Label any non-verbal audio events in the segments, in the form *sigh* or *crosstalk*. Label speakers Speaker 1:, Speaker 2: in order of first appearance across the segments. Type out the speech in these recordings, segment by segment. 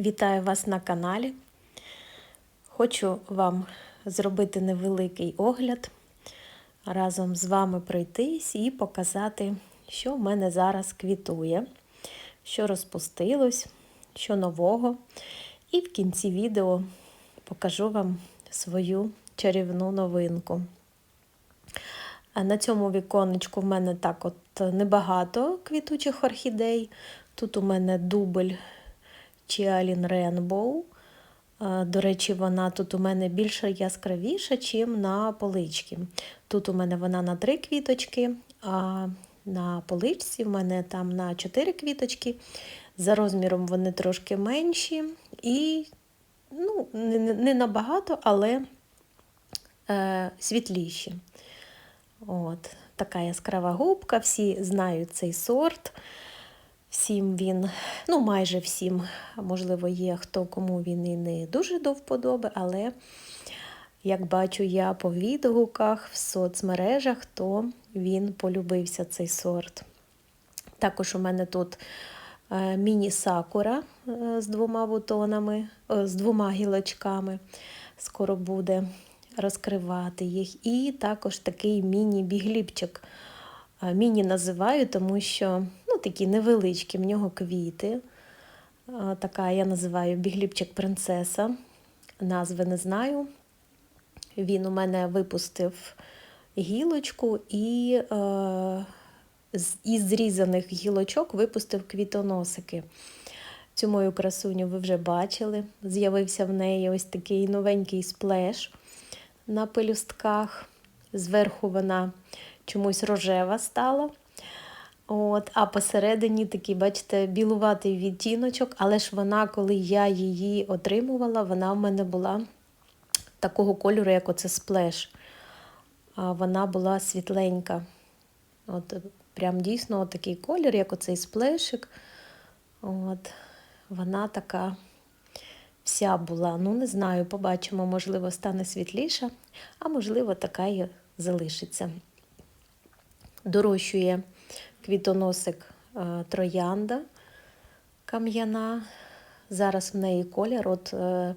Speaker 1: Вітаю вас на каналі. Хочу вам зробити невеликий огляд, разом з вами пройтись і показати, що в мене зараз квітує, що розпустилось, що нового. І в кінці відео покажу вам свою чарівну новинку. На цьому віконечку в мене так от небагато квітучих орхідей. Тут у мене дубль Чіалін Rainbow. До речі, вона тут у мене більше яскравіша, ніж на поличці. Тут у мене вона на три квіточки, а на поличці в мене там на чотири квіточки. За розміром вони трошки менші і ну, не, не набагато, але е, світліші. От, Така яскрава губка, всі знають цей сорт. Всім він, ну майже всім, можливо, є хто кому він і не дуже до вподоби, але, як бачу я по відгуках в соцмережах, то він полюбився цей сорт. Також у мене тут е, міні-сакура е, з двома бутонами, з двома гілочками. Скоро буде розкривати їх. І також такий міні-бігліпчик. Міні називаю, тому що такі невеличкі в нього квіти. Така я називаю бігліпчик принцеса. Назви не знаю. Він у мене випустив гілочку і е, із зрізаних гілочок випустив квітоносики. Цю мою красуню ви вже бачили. З'явився в неї ось такий новенький сплеш на пелюстках. Зверху вона чомусь рожева стала. От, А посередині такий, бачите, білуватий відтіночок, але ж вона, коли я її отримувала, вона в мене була такого кольору, як оце сплеш. А Вона була світленька. От, Прям дійсно такий колір, як оцей сплешик. От, Вона така вся була. Ну, не знаю, побачимо, можливо, стане світліша, а можливо, така і залишиться. Дорощує квітоносик е, троянда кам'яна. Зараз в неї колір от, е,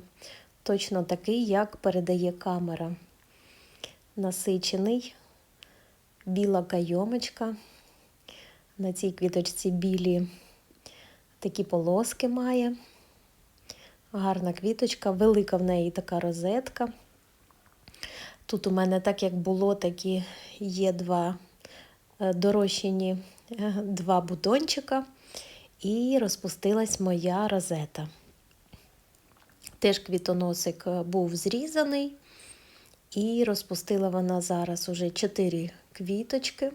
Speaker 1: точно такий, як передає камера. Насичений, біла кайомочка. На цій квіточці білі такі полоски має. Гарна квіточка, велика в неї така розетка. Тут у мене, так як було, такі є два дорощені е, два бутончика, і розпустилась моя розета. Теж квітоносик е, був зрізаний, і розпустила вона зараз уже 4 квіточки,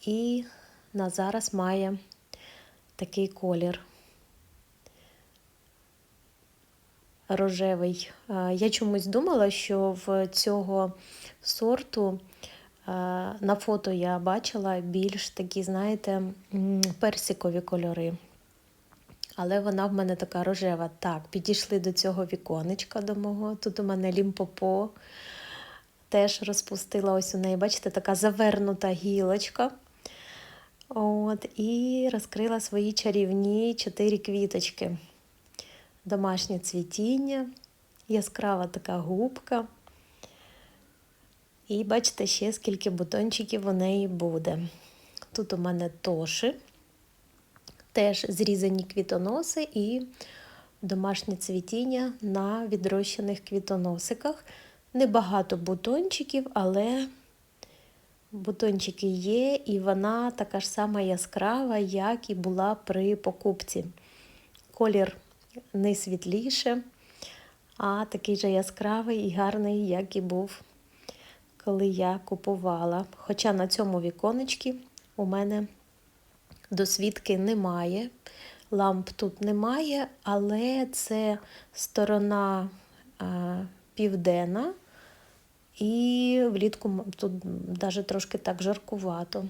Speaker 1: і на зараз має такий колір. рожевий. Я чомусь думала, що в цього сорту на фото я бачила більш такі, знаєте, персикові кольори. Але вона в мене така рожева. Так, підійшли до цього віконечка до мого. Тут у мене лімпопо теж розпустила ось у неї, бачите, така завернута гілочка. От, І розкрила свої чарівні чотири квіточки домашнє цвітіння, яскрава така губка. І бачите, ще скільки бутончиків у неї буде. Тут у мене тоши, теж зрізані квітоноси і домашнє цвітіння на відрощених квітоносиках. Небагато бутончиків, але бутончики є, і вона така ж сама яскрава, як і була при покупці. Колір не світліше, а такий же яскравий і гарний, як і був, коли я купувала. Хоча на цьому віконечці у мене досвідки немає. Ламп тут немає, але це сторона а, південна, і влітку тут навіть трошки так жаркувато.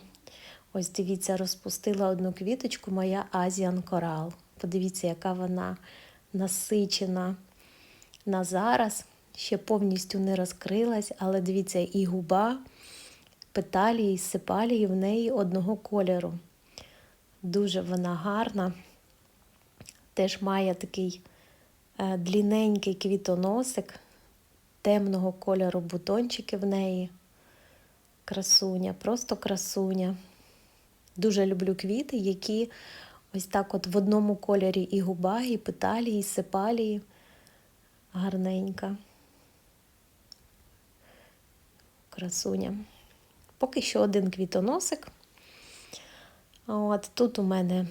Speaker 1: Ось дивіться, розпустила одну квіточку моя Азіан Корал. Подивіться, яка вона насичена на зараз. Ще повністю не розкрилась, але дивіться, і губа, петалії, сепалії в неї одного кольору. Дуже вона гарна. Теж має такий е, длінненький квітоносик, темного кольору бутончики в неї. Красуня, просто красуня. Дуже люблю квіти, які ось так от в одному кольорі і губа, і петалії, і сепалії. Гарненька. Красуня. Поки що один квітоносик. От тут у мене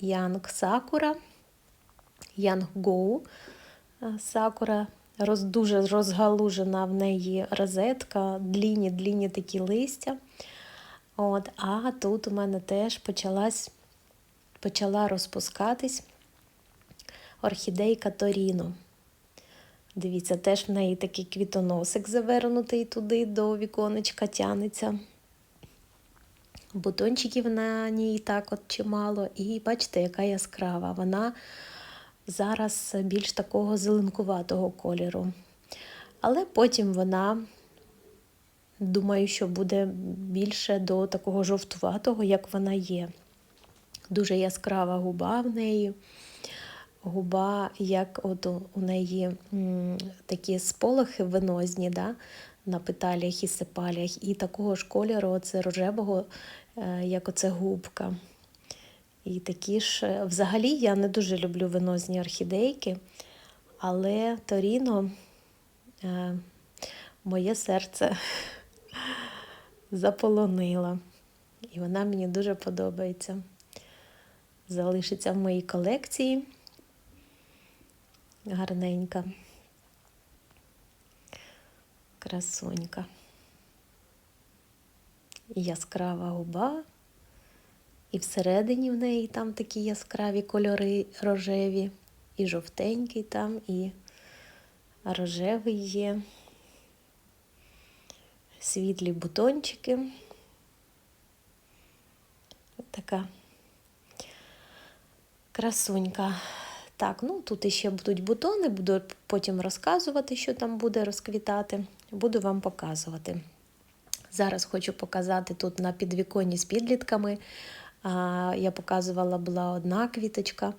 Speaker 1: Янг Сакура, Янг Гоу Сакура. Роз, дуже розгалужена в неї розетка, длінні длінні такі листя. От, А тут у мене теж почалась, почала розпускатись орхідейка Торіно. Дивіться, теж в неї такий квітоносик завернутий туди до віконечка тянеться. Бутончиків на ній так от чимало. І бачите, яка яскрава. Вона зараз більш такого зеленкуватого кольору. Але потім вона, думаю, що буде більше до такого жовтуватого, як вона є. Дуже яскрава губа в неї. Губа, як от у неї такі сполохи венозні, да, на петалях і сепалях, і такого ж кольору, оце рожевого, е, як оце губка. І такі ж, е, взагалі, я не дуже люблю венозні орхідейки, але Торіно е, моє серце *laughs* заполонила. І вона мені дуже подобається. Залишиться в моїй колекції. Гарненька. Красунька. І яскрава губа. І всередині в неї там такі яскраві кольори рожеві, і жовтенький там, і рожевий є. Світлі бутончики. Така красунька. Так, ну тут іще будуть бутони, буду потім розказувати, що там буде розквітати. Буду вам показувати. Зараз хочу показати тут на підвіконні з підлітками. Я показувала була одна квіточка,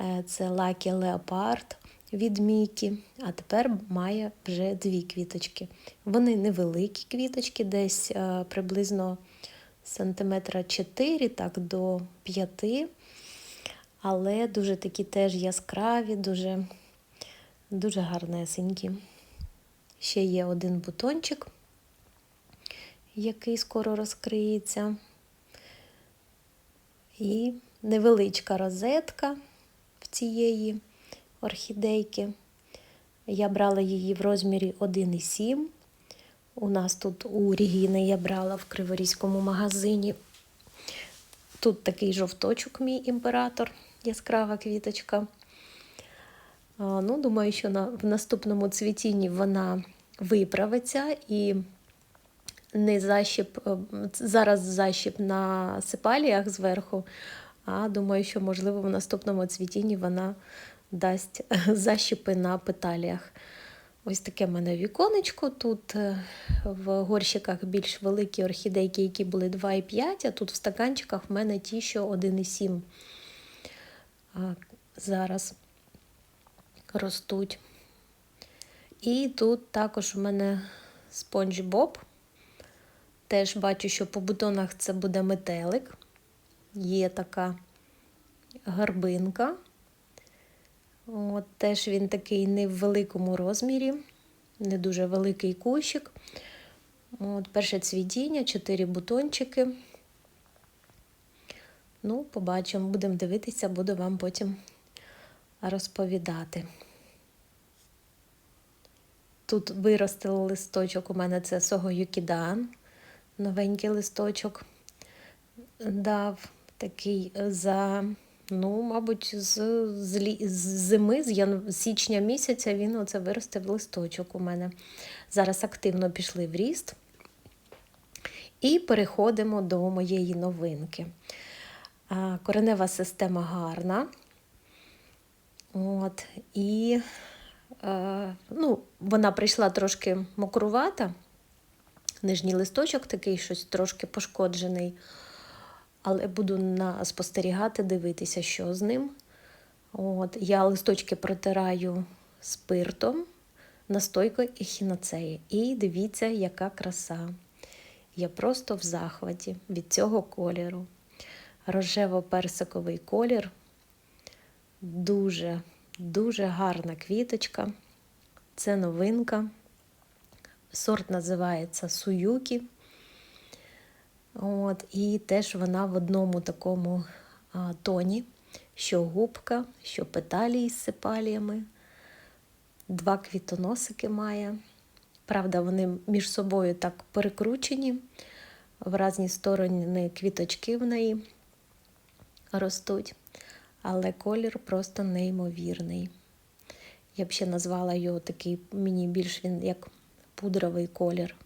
Speaker 1: е, це Lucky Leopard від Мікі, а тепер має вже дві квіточки. Вони невеликі квіточки, десь е, приблизно сантиметра 4 так до 5 але дуже такі теж яскраві, дуже, дуже гарнесенькі. Ще є один бутончик, який скоро розкриється. І невеличка розетка в цієї орхідейки. Я брала її в розмірі 1,7. У нас тут у Регіни я брала в Криворізькому магазині. Тут такий жовточок, мій імператор, яскрава квіточка. Ну, Думаю, що на, в наступному цвітінні вона виправиться і не защіп, зараз защіп на сепаліях зверху, а думаю, що, можливо, в наступному цвітінні вона дасть *laughs* защіпи на петаліях. Ось таке в мене віконечко. Тут е, в горщиках більш великі орхідейки, які були 2,5, а тут в стаканчиках в мене ті, що 1,7 зараз ростуть. І тут також у мене спонж Боб. Теж бачу, що по бутонах це буде метелик. Є така гарбинка. От, Теж він такий не в великому розмірі, не дуже великий кущик. От, Перше цвітіння, чотири бутончики. Ну, побачимо, будемо дивитися, буду вам потім розповідати. Тут виростили листочок, у мене це Согоюкідан, новенький листочок дав такий за Ну, мабуть, з, з, з зими, з ян... січня місяця він оце виростив листочок у мене. Зараз активно пішли в ріст. І переходимо до моєї новинки. Коренева система гарна. От, І е, ну, вона прийшла трошки мокрувата. Нижній листочок такий щось трошки пошкоджений але буду на, спостерігати, дивитися, що з ним. От, я листочки протираю спиртом, настойкою ехінацеї. І дивіться, яка краса. Я просто в захваті від цього кольору. Рожево-персиковий колір. Дуже, дуже гарна квіточка. Це новинка. Сорт називається Суюкі. От, І теж вона в одному такому а, тоні, що губка, що петалії з сепаліями. Два квітоносики має. Правда, вони між собою так перекручені, в різні сторони квіточки в неї ростуть, але колір просто неймовірний. Я б ще назвала його такий, мені більш він як пудровий колір.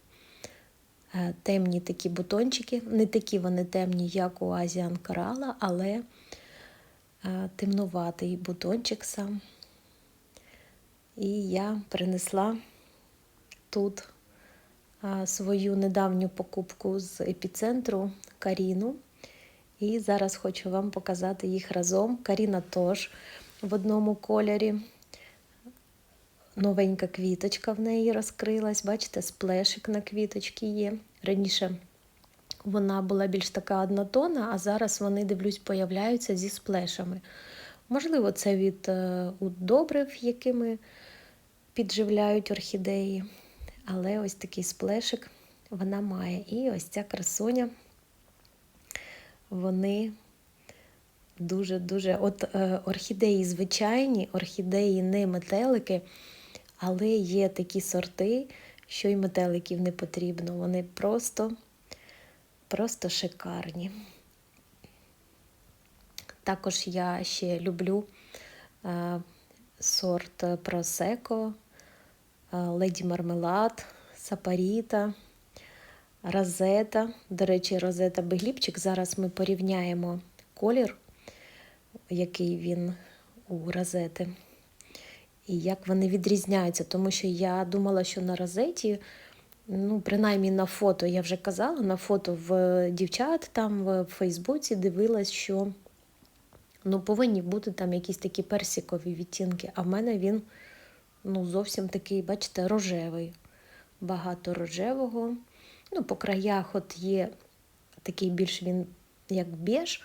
Speaker 1: Е, темні такі бутончики, не такі вони темні, як у Азіан Корала, але е, темнуватий бутончик сам. І я принесла тут свою недавню покупку з епіцентру Каріну. І зараз хочу вам показати їх разом. Каріна теж в одному кольорі. Новенька квіточка в неї розкрилась. Бачите, сплешик на квіточці є. Раніше вона була більш така однотонна, а зараз вони, дивлюсь, появляються зі сплешами. Можливо, це від е, добрив, якими підживляють орхідеї. Але ось такий сплешик вона має. І ось ця красуня, вони дуже-дуже. От е, орхідеї звичайні, орхідеї не метелики, але є такі сорти, що й метеликів не потрібно. Вони просто, просто шикарні. Також я ще люблю е, сорт Просеко, Леді Мармелад, Сапаріта, Розета. До речі, Розета Бегліпчик. Зараз ми порівняємо колір, який він у розети. І як вони відрізняються, тому що я думала, що на розеті, ну, принаймні на фото, я вже казала, на фото в дівчат там в Фейсбуці дивилась, що ну, повинні бути там якісь такі персикові відтінки, а в мене він ну, зовсім такий, бачите, рожевий. Багато рожевого. Ну, По краях от є такий більш він як біж,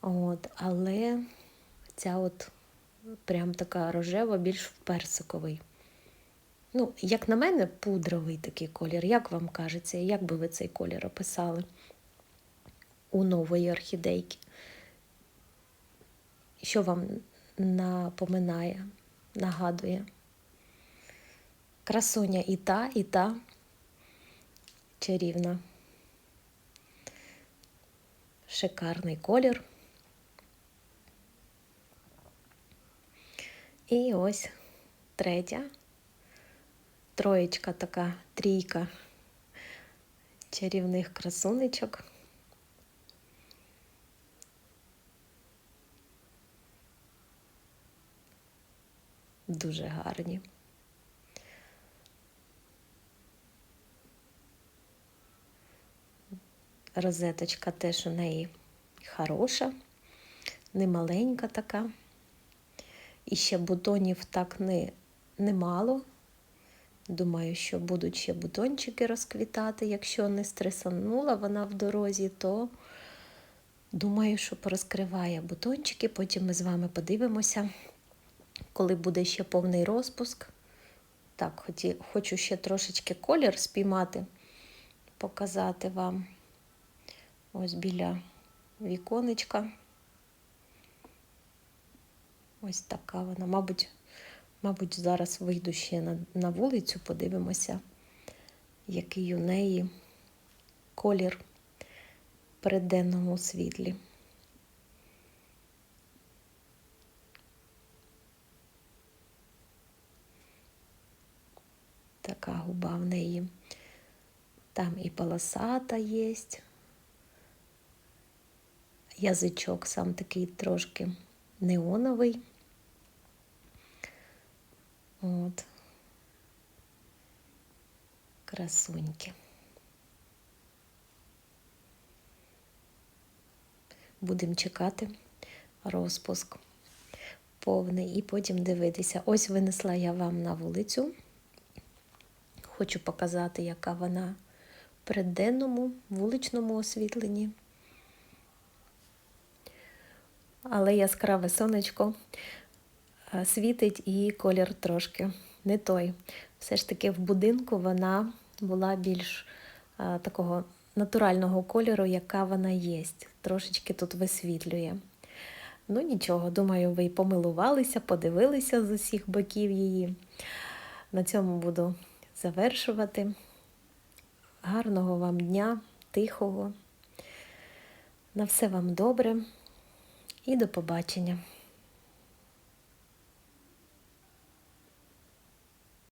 Speaker 1: от, але ця от прям така рожева, більш персиковий. Ну, Як на мене, пудровий такий колір. Як вам кажеться, як би ви цей колір описали у нової орхідейки? Що вам напоминає, нагадує? Красуня і та, і та чарівна. Шикарний колір. І ось третя, троєчка така трійка чарівних красунечок. Дуже гарні. Розеточка теж у неї хороша, немаленька така. І ще бутонів так не, немало. Думаю, що будуть ще бутончики розквітати. Якщо не стресанула вона в дорозі, то думаю, що порозкриває бутончики. Потім ми з вами подивимося, коли буде ще повний розпуск. Так, хочу ще трошечки колір спіймати, показати вам ось біля віконечка. Ось така вона. Мабуть, мабуть, зараз вийду ще на, на вулицю, подивимося, який у неї колір при денному світлі. Така губа в неї. Там і полосата є. Язичок сам такий трошки неоновий. От. Красуньки. Будемо чекати розпуск. повний, і потім дивитися. Ось винесла я вам на вулицю. Хочу показати, яка вона при денному вуличному освітленні. Але яскраве сонечко е, світить і колір трошки не той. Все ж таки в будинку вона була більш а, такого натурального кольору, яка вона є. Трошечки тут висвітлює. Ну нічого, думаю, ви й помилувалися, подивилися з усіх боків її. На цьому буду завершувати. Гарного вам дня, тихого. На все вам добре і до побачення.